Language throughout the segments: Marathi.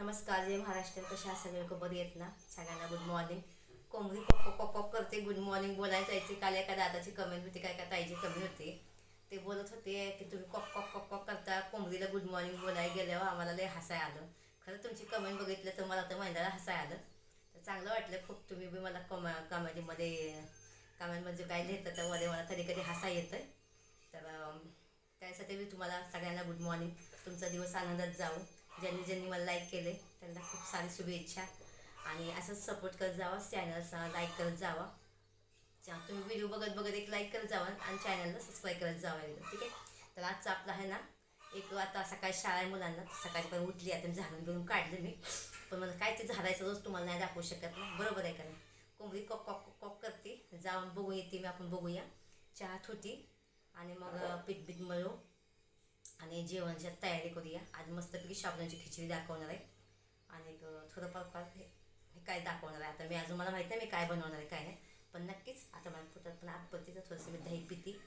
नमस्कार जय महाराष्ट्र. कशा सगळे? लोक बरी येत ना? सगळ्यांना गुड मॉर्निंग कोंबडी कॉक कॉक कॉक करते गुड मॉर्निंग बोलायचं जायचे काल एका दादाची कमेंट होती काय काय ताईची कमी होती. ते बोलत होते की तुम्ही कॉप कॉप कॉप कॉप करता कोंबडीला गुड मॉर्निंग बोलायला गेल्यावर आम्हाला लय हसाय आलं. खरं तुमची कमेंट बघितलं तर मला तर महिन्याला हसाय आलं. तर चांगलं वाटलं खूप. तुम्ही बी मला कमा कमेंटमध्ये काय लिहितं तर मध्ये मला कधी कधी हसा येतं तर त्यासाठी मी तुम्हाला सगळ्यांना गुड मॉर्निंग तुमचा दिवस आनंदात जाऊ ज्यांनी ज्यांनी मला लाईक केले त्यांना खूप सारी शुभेच्छा. आणि असंच सपोर्ट करत जावा चॅनलचा लाईक करत जावा. तुम्ही व्हिडिओ बघत बघत एक लाईक करत जावा आणि चॅनलला सबस्क्राईब करत जावा एकदम ठीक आहे? तर आजचा आपला आहे ना एक आता सकाळी शाळा आहे मुलांना सकाळी पण उठली आता झाडून बिडून काढले मी. पण मला काय ते झाडायचं रोज तुम्हाला नाही दाखवू शकत ना बरोबर आहे का नाही? कोंबडी कॉक कॉक कॉक कॉक करते जाऊन बघू येते मी आपण बघूया. चहात होती आणि मग पीठ बीठ मळू. आणि जेवणाची तयारी करूया. आज मस्तपैकी शाबणाची खिचडी दाखवणार आहे. आणि थोडंफार फार हे हे काय दाखवणार आहे आता मी. अजून मला माहीत नाही मी काय बनवणार आहे काय नाही. पण नक्कीच आता मला पोटात पण आपत्ती तर थोडंसं मी दही पिते.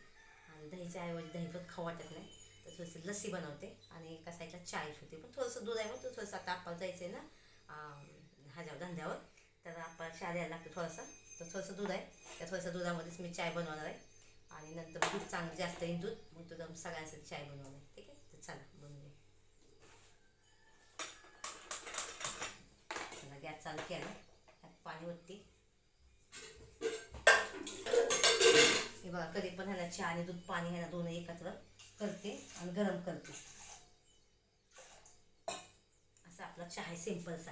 आणि दहीच्या ऐवजी दही पण खाऊ वाटत नाही तर थोडीशी लस्सी बनवते. आणि एका साईडला चाय होते पण थोडंसं दूध आहे मग तो थोडंसं आता आपण जायचं आहे ना ह्याच्यावर धंद्यावर. तर आपण चहा द्यायला लागतो थोडंसं. तर थोडंसं दूध आहे. त्या थोडंसं दुधामध्येच मी चाय बनवणार आहे. आणि नंतर दूध चांगलं जास्त येईल दूध मग तुझं सगळ्यांसाठी चाय बनवणार ठीक आहे? तर चला बनवूया. चला गॅस चालू केला. त्यात पाणी ओतते. हे बघा कधी पण ह्याला चहा आणि दूध पाणी ह्याला दोन एकत्र करते आणि गरम करते. असा आपला चहा आहे सिंपलचा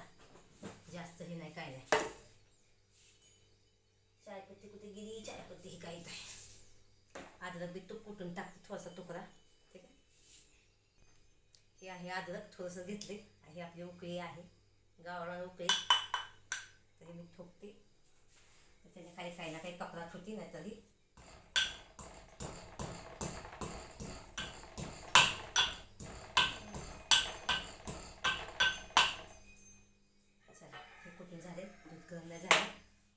जास्त हे नाही काय नाही. चाय पत्ती कुठे गेली? चाय पत्ती ही काही नाही. अद्रक बी तूप कुटून टाकते थोडासा तुकडा ठीक आहे? हे आहे अद्रक थोडंसं घेतले हे आपली उकळी आहे. गावरान उकळी. तरी मी ठोकते. त्याने काही काही ना काही कपडा होती नाही तरी चला हे कुठून झाले. दूध गरम नाही झालं.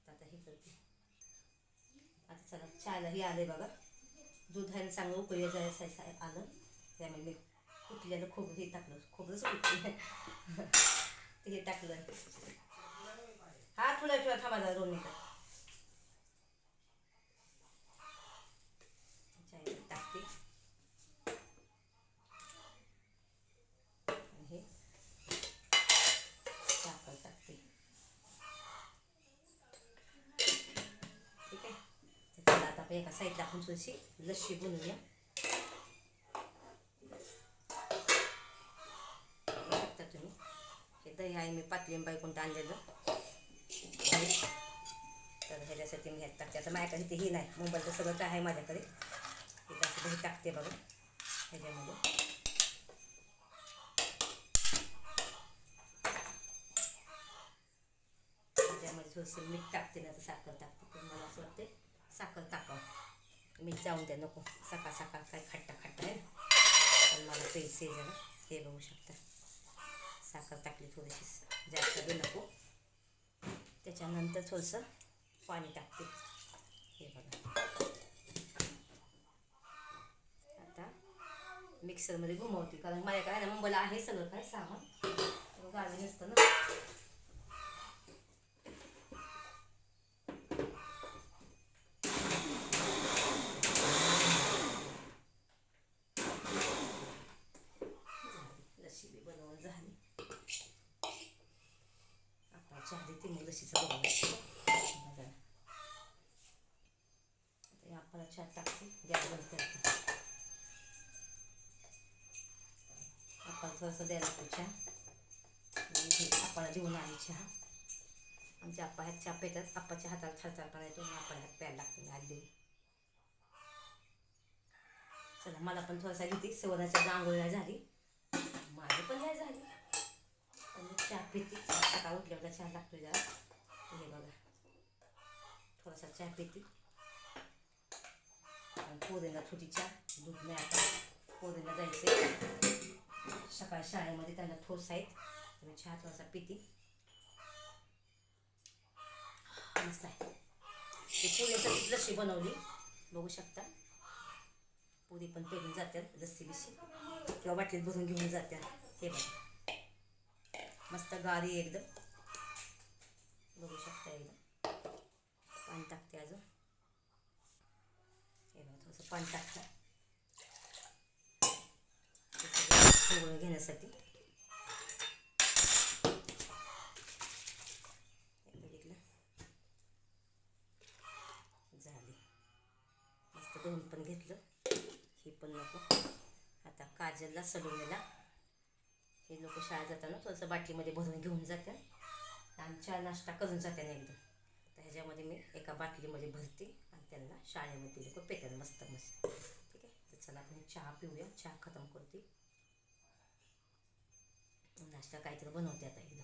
आता हे करते. आता चला चहालाही आले बघा. दूध आहे चांगलं उकळी जायचं आलं. त्यामुळे मी कुठल्यानं खोबरं हे टाकलं. खोबरंच कुठलं ते हे टाकलं. हा तुला ठेवा थांबा जरा दोन मिनिटं चाय टाकते आणि हे साखर टाकते ठीक आहे तर चला आता एका साईडला आपण थोडीशी लस्सी बनवूया. शकता तुम्ही. हे दही आहे मी पातळी कोणतं आणलेलं. तर ह्याच्यासाठी मी ह्यात टाकते. आता माझ्याकडे तेही नाही. मोबाईलचं सगळं काय आहे माझ्याकडे? हे असं दही टाकते बघा. ह्याच्यामध्ये. त्याच्यामध्ये थोडंसं मीठ टाकते ना तर साखर टाकते. मला असं वाटते साखर टाकावं. मी जाऊन द्या नको. सकाळ सकाळ काय खट्टा खट्टा आहे. पण मला पैसे जरा हे बघू शकता. साखर टाकली थोडीशी जास्त बी नको. त्याच्यानंतर थोडंसं पाणी टाकते. हे बघा. आता मिक्सरमध्ये घुमवते कारण माझ्याकडे काय ना मुंबईला आहे सगळं काय सामान गावी नसतं ना लस्सी बी बनवून झाली आता चहा देते मग लस्सीचं बनवून बघा. आता हे आपण चहा टाकते गॅस बंद करते आपण थोडंसं द्यायला लागतो चहा. आणि हे देऊन आली चहा. आमच्या आप्पा ह्यात चहा पेतात. आप्पाच्या हाताला थरथरपणा येतो. मग आपण ह्यात प्यायला लागतो. मी आधी देऊन चला मला पण थोडासा घेते. सवनाच्या आंघोळीला झाली. माझी पण नाही झाली. पण चहा पिते. सकाळ उठल्यावर चहा लागतो जरा. हे बघा. थोडासा चहा पिते. आणि पोरीला थोडी चहा. दूध नाही आता पोरीला जायचं सकाळ शाळेमध्ये त्यांना ठोस आहेत. त्यांना चहा थोडासा पिती मस्त आहे. ते लस्सी बनवली. बघू शकता. पुरी पण पेरून जातात लस्सी बिस्सी. किंवा बाटलीत भरून घेऊन जातात हे बघा. मस्त गारी एकदम. बघू शकता एकदम. पाणी टाकते अजून. हे बघा थोडंसं पाणी टाकतं ते सगळं शिजवून घेण्यासाठी. बघितलं. झाली. मस्त दोन पण घेतलं. ही पण नको. आता काजलला सलोनीला. हे लोक शाळेत जाताना थोडंसं बाटलीमध्ये भरून घेऊन जातात आणि चहा नाश्ता करून जातात एकदम. तर ह्याच्यामध्ये मी एका बाटलीमध्ये भरते आणि त्यांना शाळेमध्ये लोक पेतात मस्त मस्त. ठीक आहे? तर चला आपण चहा पिऊया. चहा खतम करते. नाश्ता काहीतरी बनवते आता एकदम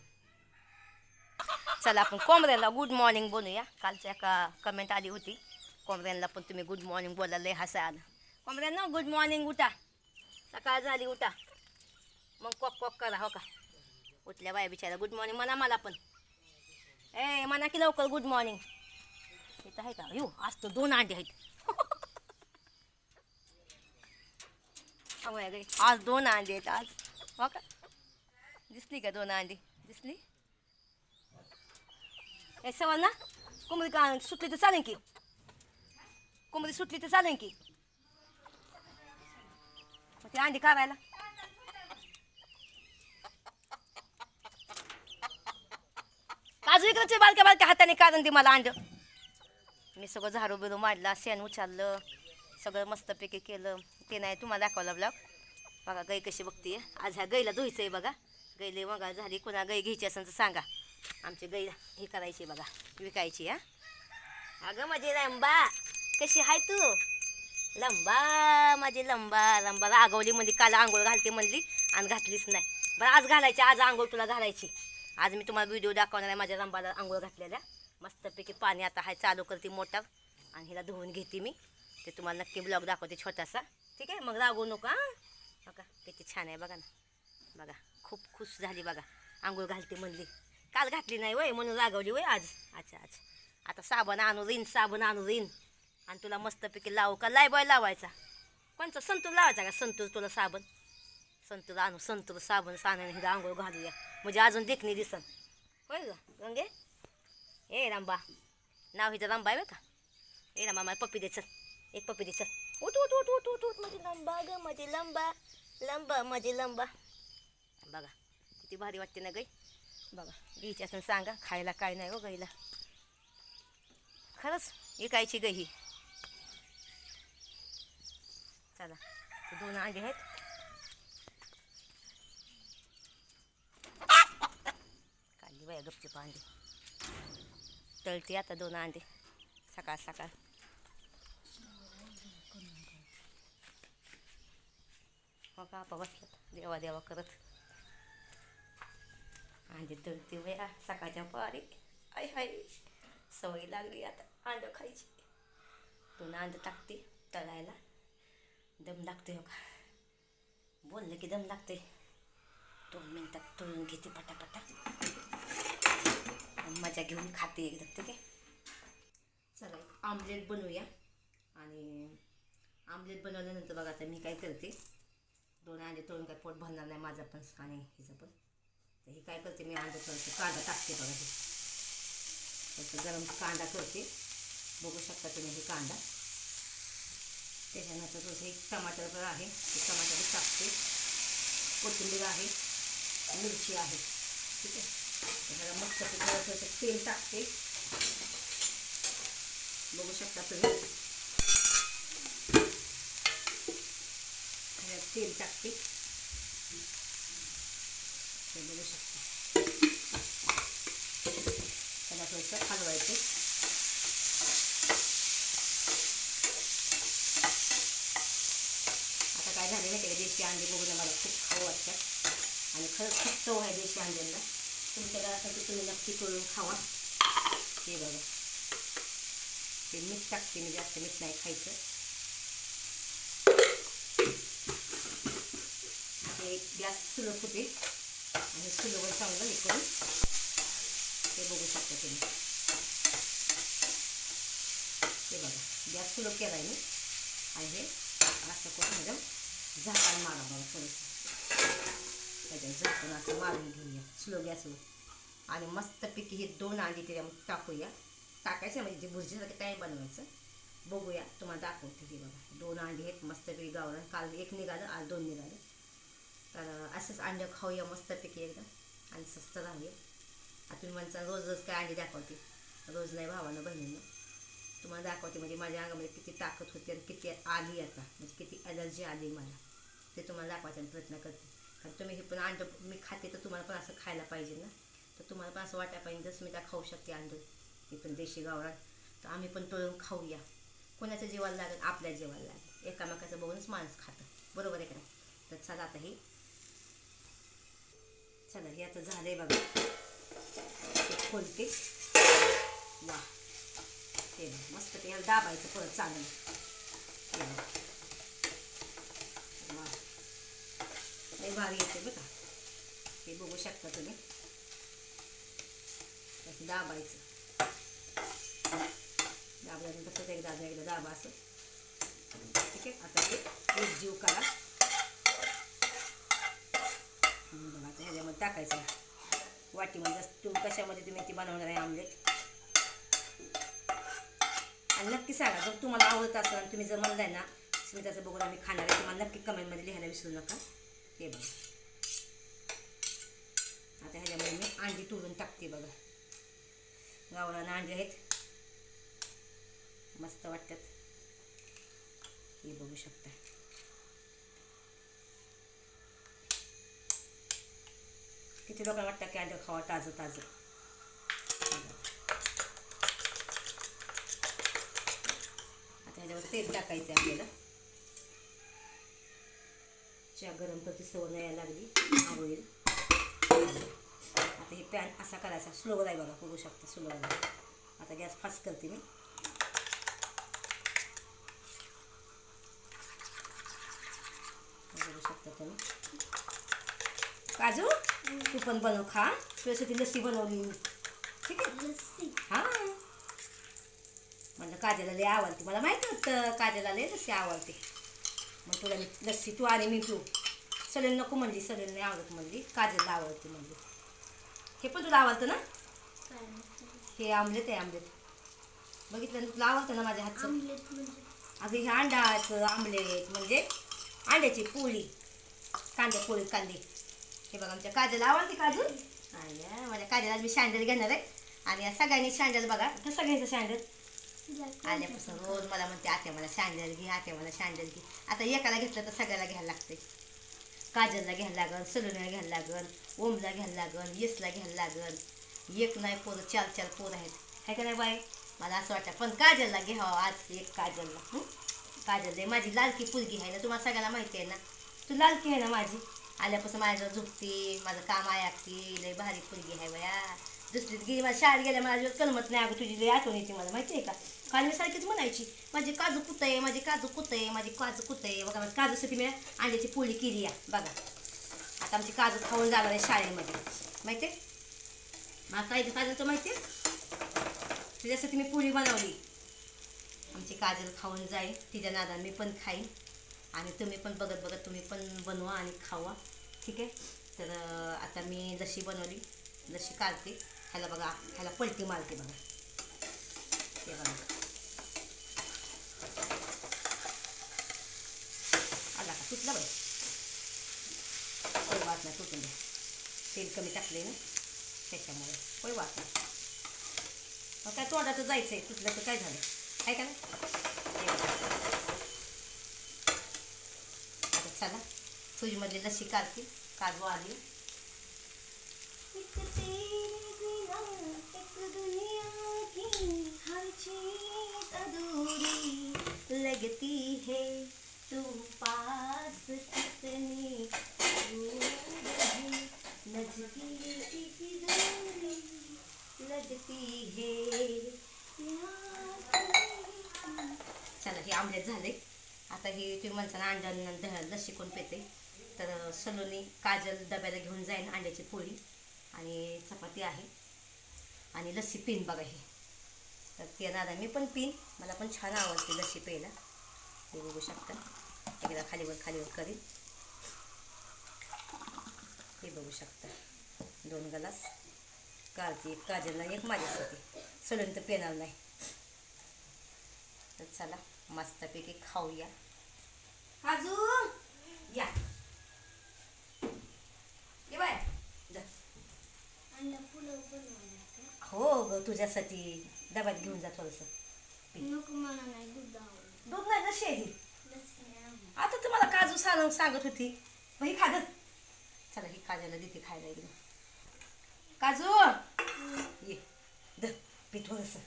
चला आपण कोंबड्याला गुड मॉर्निंग बोलूया कालच्या एका कमेंट आली होती. कोंबऱ्यांना पण तुम्ही गुड मॉर्निंग बोलायला लय हसा आलं कोंबऱ्यांना गुड मॉर्निंग उठा. सकाळ झाली उठा. मग कॉक कॉक करा हो का? उठल्या बाया बिचारा गुड मॉर्निंग म्हणा मला पण. ए म्हणा की लवकर गुड मॉर्निंग इथं आहे का? येऊ आज तर दोन अंडे आहेत. अवय गे आज दोन अंडे आहेत आज. हो का? दिसली का दोन अंडी? दिसली? हे सवाल ना कोंबडी का सुटली तर चालेल की. कोंबडी सुटली तर चालेल की. मग ती अंडी काढायला. काजू इकडचे बारक्या बारक्या हाताने कारण ती मला अंड. मी सगळं झाडू बिरू मारला शेण उचललं सगळं मस्तपैकी केलं. ते नाही तुम्हाला दाखवलं ब्लॉग बघा गाई कशी बघते आज ह्या गाईला धुयचं आहे बघा. गैले मग झाली कुणा गाई घ्यायची असेल तर सांगा. आमची गाई हे करायची बघा विकायची हा. अगं माझी लंबा कशी आहे तू? लंबा माझी लंबा लंबा रागवली म्हणजे काल आंघोळ घालते म्हणली आणि घातलीच नाही. बरं आज घालायची आज आंघोळ तुला घालायची. आज मी तुम्हाला व्हिडिओ दाखवणार आहे माझ्या लंबाला आंघोळ घातलेल्या. मस्तपैकी पाणी आता हाय चालू करते मोटर आणि हिला धुवून घेते मी. ते तुम्हाला नक्की ब्लॉग दाखवते छोटासा. ठीक आहे? मग रागवू नका हां. बघा किती छान आहे बघा ना. बघा. खूप खुश झाली बघा. आंघोळ घालते म्हणली. काल घातली नाही वय म्हणून रागवली वय आज. अच्छा अच्छा. आता साबण आणू रिन साबण आणू रिन आणि तुला मस्तपैकी लावू का? लाय बॉय लावायचा. कोणचा? संतूर लावायचा का? संतूर तुला साबण? संतूर आणू संतूर साबण साण्याने हिला आंघोळ घालूया. म्हणजे अजून देखणी दिसन. होय ग गंगे ए रांबा नाव हिचं रांबा आहे का? ए रांबा मला पप्पी दे चल. एक पप्पी दे चल. उठ उठ उठ उठ उठ उठ. माझी लंबा ग माझी म्हणजे लंबा. लंबा माझी लंबा. बघा किती भारी वाटते ना गाई बघा. घ्यायची असं सांगा खायला काय नाही हो गाईला. खरंच विकायची गाई ही. चला दोन अंडे आहेत. काढली बाया गपची अंडे. तळते आता दोन अंडे. सकाळ सकाळ. हो का आपा बसलं देवा देवा करत. अंडे तळते वया सकाळच्या पारी आय हाय सवय लागली आता अंडं खायची. दोन अंडं टाकते तळायला. दम लागते हो का? बोललं की दम लागते दोन मिनटात तळून घेते पटापटा. मजा घेऊन खाते एकदम ठीक आहे? चला आमलेट बनवूया. आणि आमलेट बनवल्यानंतर बघा आता मी काय करते. दोन अंडे तळून काय पोट भरणार नाही माझं पण आणि हिचं पण. तर हे काय करते मी अंडं थोडंसं कांदा टाकते बघा हे. थोडंसं गरम कांदा करते. बघू शकता तुम्ही हे कांदा. त्याच्यानंतर थोडंसं एक टमाटर पण आहे ते टमाटर टाकते. कोथिंबीर आहे मिरची आहे ठीक आहे. त्याला मस्त थोडं थोडंसं तेल टाकते. बघू शकता तुम्ही. तेल टाकते. ते बघू. शकता त्याला थोडंसं हलवायचं आता काय झाले माहिती का देशी अंडे बघून मला खूप खाऊ वाटतात आणि खरंच खूप चव आहे देशी अंड्यांना तुमच्या घरासाठी तुम्ही नक्की करून खावा हे बघा ते मीठ टाकते मी जास्त मीठ नाही खायचं. गॅस सुलभ होते आणि सुलभवर चांगलं हे करून ते बघू शकता तुम्ही. हे बघा गॅस सुलभ केला आहे मी. आणि हे असं करून एकदम झाकण मारा बघा थोडंसं. त्याच्यात झाकण असं मारून घेऊया स्लो गॅसवर. आणि मस्तपैकी हे दोन अंडी त्याच्यामध्ये टाकूया. टाकायचं म्हणजे जे भुर्जीसारखं काय बनवायचं बघूया. तुम्हाला दाखवते हे बघा. दोन अंडी आहेत मस्तपैकी गावरान. काल एक निघालं आज दोन निघालं. तर असंच अंडं खाऊया मस्तपैकी एकदम. आणि स्वस्त राहूया आतून तुम्ही रोज रोज काय अंडी दाखवते? रोज नाही भावानं बहिणीनं तुम्हाला दाखवते म्हणजे माझ्या अंगामध्ये किती ताकद होती आणि किती आली आता. म्हणजे किती एलर्जी आली मला. ते तुम्हाला दाखवायचा प्रयत्न करते. कारण तुम्ही हे पण अंडं मी खाते तर तुम्हाला पण असं खायला पाहिजे ना. तर तुम्हाला पण असं वाटायला पाहिजे जसं मी त्या खाऊ शकते अंडं. हे पण देशी गावरात तर आम्ही पण तळून खाऊया. कोणाच्या जेवायला लागेल? आपल्या जेवायला लागेल. एकामेकाचं बघूनच माणूस खातं. बरोबर आहे का तर चला आता हे चला हे आता झालंय बघा. खोलते. वा. ते मस्त ते दाबायचं परत चांगलं वा. भारी येते बघा हे बघू शकता तुम्ही. असं दाबायचं. दाबल्यानंतर एकदा एकदा दाबा असं. ठीक आहे? आता ते एक जीव करा हम्म, बघा आता ह्याच्यामध्ये टाकायचं. वाटीमध्ये तुम्ही कशामध्ये तुम्ही ती बनवणार आहे आमलेट. आणि नक्की सांगा जर तुम्हाला आवडत असेल आणि तुम्ही जर म्हणलाय ना स्मिताचं बघून आम्ही खाणार आहे. तुम्हाला नक्की कमेंटमध्ये लिहायला विसरू नका. हे बघा. आता ह्याच्यामध्ये मी अंडी तोडून टाकते बघा. गावरानं अंडी आहेत. मस्त वाटतात. हे बघू शकता. किती लोकांना वाटतं की आलं खावा ताजं ताजं? आता ह्याच्यावर तेल टाकायचं आपल्याला. चहा गरम करते सवय यायला लागली. आवडेल आता हे पॅन असा करायचा स्लो आहे बघा बघू शकता स्लो आहे आता गॅस फास्ट करते मी. बघू शकता तुम्ही. काजू? तू पण बनव खा. तुझ्यासाठी लस्सी बनवली मी. ठीक आहे? हां. म्हणलं काजला लय आवडते. मला माहिती होतं काजला लय लस्सी आवडते. मग तुला मी लस्सी तू आणि मी पिऊ सलेल नको म्हणली सलेल नाही आवडत म्हणली. काजलला आवडते म्हणली. हे पण तुला आवडतं ना? हे आमलेट आहे आमलेट. बघितलं ना तुला आवडतं ना माझ्या हातचं? अगं हे अंडाचं आमलेट म्हणजे अंड्याची पोळी. कांद्या पोळी कांदे. हे बघा आमच्या काजल आवडते काजू आणि माझ्या काजल आज मी सँडल घेणार आहे. आणि या सगळ्यांनी सँडल बघा कसं घ्यायचं सँडल आल्यापासून रोज मला म्हणते आत्या मला सँडल घे आत्या मला सँडल घे. आता एकाला घेतलं तर सगळ्याला घ्यायला लागते. काजलला घ्यायला लागल सलूनला घ्यायला लागल ओमला घ्यायला लागल येसला घ्यायला लागल. एक नाही पोरं चार चार पोरं आहेत. आहे का नाही बाय मला असं वाटतं पण काजलला घ्यावं आज एक काजलला? काजल आहे माझी लालकी पुलगी आहे ना तुम्हाला सगळ्यांना माहिती आहे ना? तू लालकी आहे ना माझी? आल्यापासून माझ्या झुकते माझं काम ऐकते लय भारी पुलगी आहे बया. दुसरीत गेली माझ्या शाळेत गेल्या मला अजिबात कलमत नाही. अगं तुझी लय आठवण येते मला माहिती आहे का? काल मी सारखीच म्हणायची माझी काजू कुत आहे? माझी काजू कुत आहे? माझी काजू कुत आहे? बघा माझी काजूसाठी मी अंड्याची पोळी केली आहे बघा. आता आमची काजू खाऊन जाणार आहे शाळेमध्ये. माहिती आहे? मला काय काजूचं माहिती आहे? तिच्यासाठी मी पोळी बनवली. आमची काजल खाऊन जाईल तिच्या नादाने मी पण खाईन. आणि तुम्ही पण बघत बघत तुम्ही पण बनवा आणि खावा. ठीक आहे? तर आता मी लशी बनवली लशी काढते ह्याला बघा ह्याला पलटी मारते बघा. ते बघा. आला का? तुटला बाई होय वाट नाही तुटून. द्या तेल कमी टाकले ना त्याच्यामुळे होय वाट नाही मग काय तोंडाचं जायचं आहे तुटलं तर काय झालं? आहे का ना आता चला. फ्रीजमधली लस्सी काढते काजू आली लगती है। तू पास कितनी है लगती है। चला हे आमलेट झाले. आता हे तुम्ही म्हणताना दह लस्सी कोण पेते? तर सलोनी काजल डब्याला घेऊन जाईन अंड्याची पोळी आणि चपाती आहे. आणि लस्सी पिन बघा हे. तर ते दादा मी पण पिन. मला पण छान आवडते लस्सी प्यायला. ते बघू शकता. एकदा खालीवर खालीवर करीन. हे बघू शकता. दोन ग्लास. कालची एक काजलला एक माझ्यासाठी. सोडून तर पेणार नाही. तर चला मस्तपैकी खाऊया. काजू या. ये बाय जा. हो ग तुझ्यासाठी डब्यात घेऊन जा थोडंसं. नको मला नाही दूध नाही लसण नाही आवडत. आता तुम्हाला काजू सांग सांगत होती. मग ही खादत चला ही काजूला देते खायला एकदम काजू! ये. द पी थोडंसं.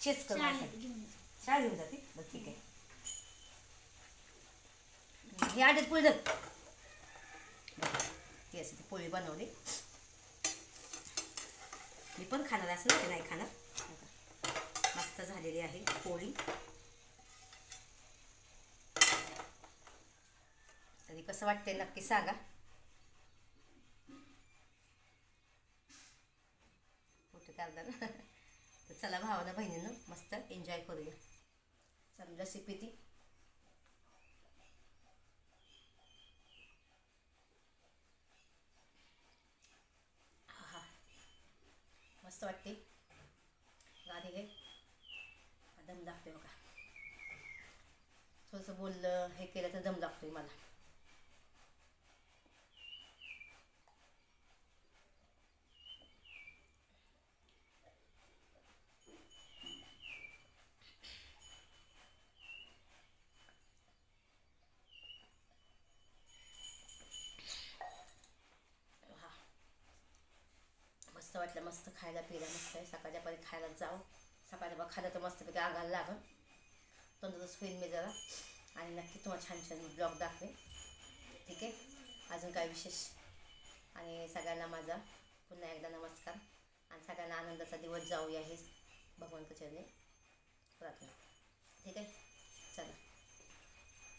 चेच कर माझ्यासाठी. घेऊन जाते? बरं ठीक आहे. हे आडत पोळी दर ती असं ती पोळी बनवली. मी पण खाणार असं ना की नाही खाणार? मस्त झालेली आहे पोळी. तरी कसं वाटतंय नक्की सांगा. कुठे काढला तर चला भावानं बहिणीनं मस्त एन्जॉय करूया. चल रेसिपी ती आहा. मस्त वाटते. गाणे घे दम लागतोय बघा. थोडंसं बोललं हे केलं तर दम लागतोय मला हा मस्त वाटलं मस्त खायला पियला मस्त आहे. सकाळच्या परी खायला जाऊ. सकाळच्या बघ खायला तर मस्तपैकी आगायला लागल. तंदुरुस्त होईल मी जरा. आणि नक्की तुम्हाला छान छान ब्लॉग दाखवेन. ठीक आहे? अजून काय विशेष? आणि सगळ्यांना माझा पुन्हा एकदा नमस्कार. आणि सगळ्यांना आनंदाचा दिवस जाऊया हे भगवंत चरणी प्रार्थना. ठीक आहे?